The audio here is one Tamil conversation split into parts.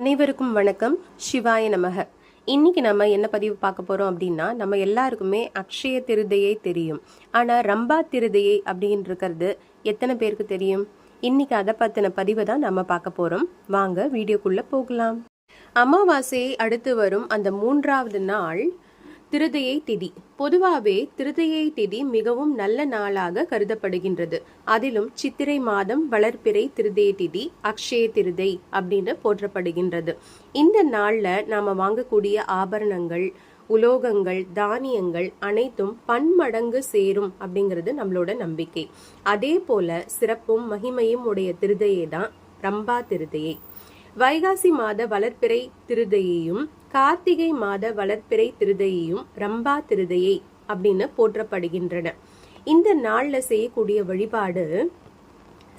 அனைவருக்கும் வணக்கம். சிவாய நமக. இன்னைக்கு நம்ம என்ன பதிவு பார்க்க போறோம் அப்படின்னா நம்ம எல்லாருக்குமே அக்ஷய திருதையை தெரியும். ஆனா ரம்பா திருதையை அப்படின்னு இருக்கிறது எத்தனை பேருக்கு தெரியும்? இன்னைக்கு அதை பத்தின பதிவை தான் நம்ம பார்க்க போறோம். வாங்க வீடியோக்குள்ள போகலாம். அமாவாசையை அடுத்து வரும் அந்த மூன்றாவது நாள் திருதையை திதி. பொதுவாகவே திருதையை திதி மிகவும் நல்ல நாளாக கருதப்படுகின்றது. அதிலும் சித்திரை மாதம் வளர்ப்பிறை திருதையை திதி அக்ஷய திருதை அப்படின்னு போற்றப்படுகின்றது. இந்த நாளில் நாம் வாங்கக்கூடிய ஆபரணங்கள் உலோகங்கள் தானியங்கள் அனைத்தும் பன்மடங்கு சேரும் அப்படிங்கிறது நம்மளோட நம்பிக்கை. அதே போல சிறப்பும் மகிமையும் உடைய திருதையே தான் ரம்பா திருதையை. வைகாசி மாத வளர்ப்பிறை திருதையையும் கார்த்திகை மாத வளர்ப்பிறை திருதையையும் ரம்பா திருதையை அப்படின்னு போற்றப்படுகின்றன. இந்த நாள்ல செய்யக்கூடிய வழிபாடு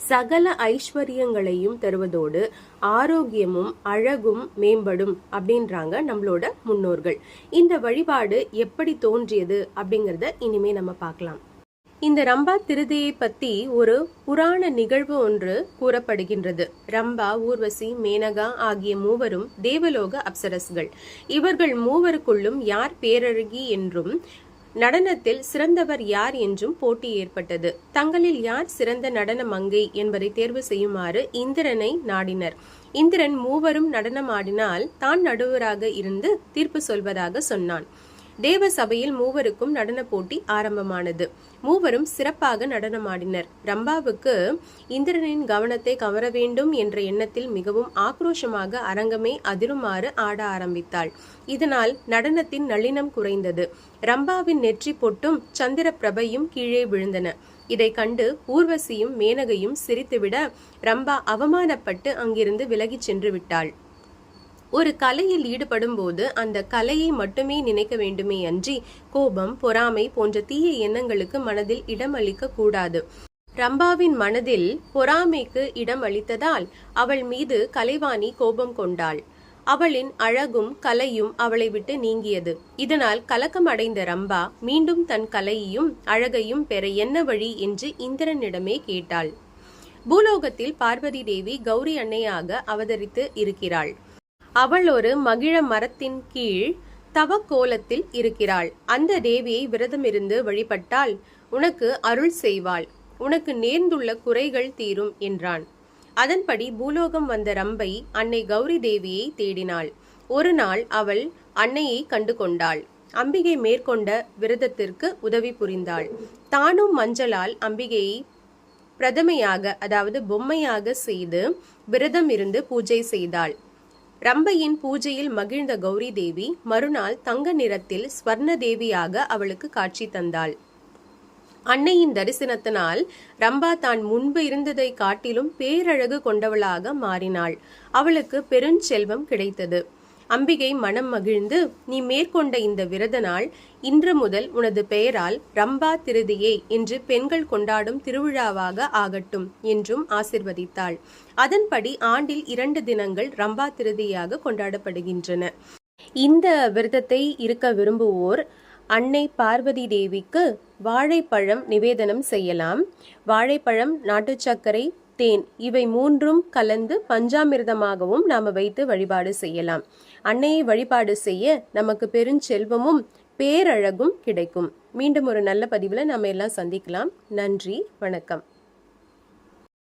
சகல ஐஸ்வர்யங்களையும் தருவதோடு ஆரோக்கியமும் அழகும் மேம்படும் அப்படின்றாங்க நம்மளோட முன்னோர்கள். இந்த வழிபாடு எப்படி தோன்றியது அப்படிங்கறத இனிமே நம்ம பார்க்கலாம். இந்த ரம்பா திருதியை பத்தி ஒரு புராண நிகழ்வு ஒன்று கூறப்படுகின்றது. ரம்பா ஊர்வசி மேனகா ஆகிய மூவரும் தேவலோக அப்சரஸ்கள் இவர்கள் மூவருக்குள்ளும் யார் பேரழகி என்றும் நடனத்தில் சிறந்தவர் யார் என்றும் போட்டி ஏற்பட்டது. தங்களில் யார் சிறந்த நடன மங்கை என்பதை தேர்வு செய்யுமாறு இந்திரனை நாடினர். இந்திரன் மூவரும் நடனமாடினால் தான் நடுவராக இருந்து தீர்ப்பு சொல்வதாக சொன்னான். தேவ சபையில் மூவருக்கும் நடன போட்டி ஆரம்பமானது. மூவரும் சிறப்பாக நடனமாடினர். ரம்பாவுக்கு இந்திரனின் கவனத்தை கவர வேண்டும் என்ற எண்ணத்தில் மிகவும் ஆக்ரோஷமாக அரங்கமே அதிருமாறு ஆட ஆரம்பித்தாள். இதனால் நடனத்தின் நளினம் குறைந்தது. ரம்பாவின் நெற்றி பொட்டும் சந்திர பிரபையும் கீழே விழுந்தன. இதை கண்டு ஊர்வசியும் மேனகையும் சிரித்துவிட ரம்பா அவமானப்பட்டு அங்கிருந்து விலகிச் சென்று விட்டாள். ஒரு கலையில் ஈடுபடும் போது அந்த கலையை மட்டுமே நினைக்க வேண்டுமே அன்றி கோபம் பொறாமை போன்ற தீய எண்ணங்களுக்கு மனதில் இடம் அளிக்க கூடாது. ரம்பாவின் மனதில் பொறாமைக்கு இடம் அளித்ததால் அவள் மீது கலைவாணி கோபம் கொண்டாள். அவளின் அழகும் கலையும் அவளை விட்டு நீங்கியது. இதனால் கலக்கம் அடைந்த ரம்பா மீண்டும் தன் கலையையும் அழகையும் பெற என்ன வழி என்று இந்திரனிடமே கேட்டாள். பூலோகத்தில் பார்வதி தேவி கௌரி அன்னையாக அவதரித்து இருக்கிறாள். அவள் ஒரு மகிழ மரத்தின் கீழ் தவ கோலத்தில் இருக்கிறாள். அந்த தேவியை விரதமிருந்து வழிபட்டால் உனக்கு அருள் செய்வாள். உனக்கு நேர்ந்துள்ள குறைகள் தீரும் என்றான். அதன்படி பூலோகம் வந்த ரம்பை அன்னை கௌரி தேவியை தேடினாள். ஒரு நாள் அவள் அன்னையை கண்டு கொண்டாள். அம்பிகை மேற்கொண்ட விரதத்திற்கு உதவி புரிந்தாள். தானும் மஞ்சளால் அம்பிகையை பிரதமையாக அதாவது பொம்மையாக செய்து விரதம் இருந்து பூஜை செய்தாள். ரம்பையின் பூஜையில் மகிழ்ந்த கௌரி தேவி மறுநாள் தங்க நிறத்தில் ஸ்வர்ண தேவியாக அவளுக்கு காட்சி தந்தாள். அன்னையின் தரிசனத்தினால் ரம்பா தான் முன்பு இருந்ததை காட்டிலும் பேரழகு கொண்டவளாக மாறினாள். அவளுக்கு பெருஞ்செல்வம் கிடைத்தது. அம்பிகை மனம் மகிழ்ந்து நீ மேற்கொண்ட இந்த விரத நாள் இன்று முதல் உனது பெயரால் ரம்பா திருதியே என்று பெண்கள் கொண்டாடும் திருவிழாவாக ஆகட்டும் என்றும் ஆசிர்வதித்தாள். அதன்படி ஆண்டில் இரண்டு தினங்கள் ரம்பா திருதியாக கொண்டாடப்படுகின்றன. இந்த விரதத்தை இருக்க விரும்புவோர் அன்னை பார்வதி தேவிக்கு வாழைப்பழம் நிவேதனம் செய்யலாம். வாழைப்பழம் நாட்டு சர்க்கரை தேன் இவை மூன்றும் கலந்து பஞ்சாமிர்தமாகவும் நாம் வைத்து வழிபாடு செய்யலாம். அன்னையை வழிபாடு செய்ய நமக்கு பெருஞ்செல்வமும் பேரழகும் கிடைக்கும். மீண்டும் ஒரு நல்ல பதிவில் நம்ம எல்லாம் சந்திக்கலாம். நன்றி வணக்கம்.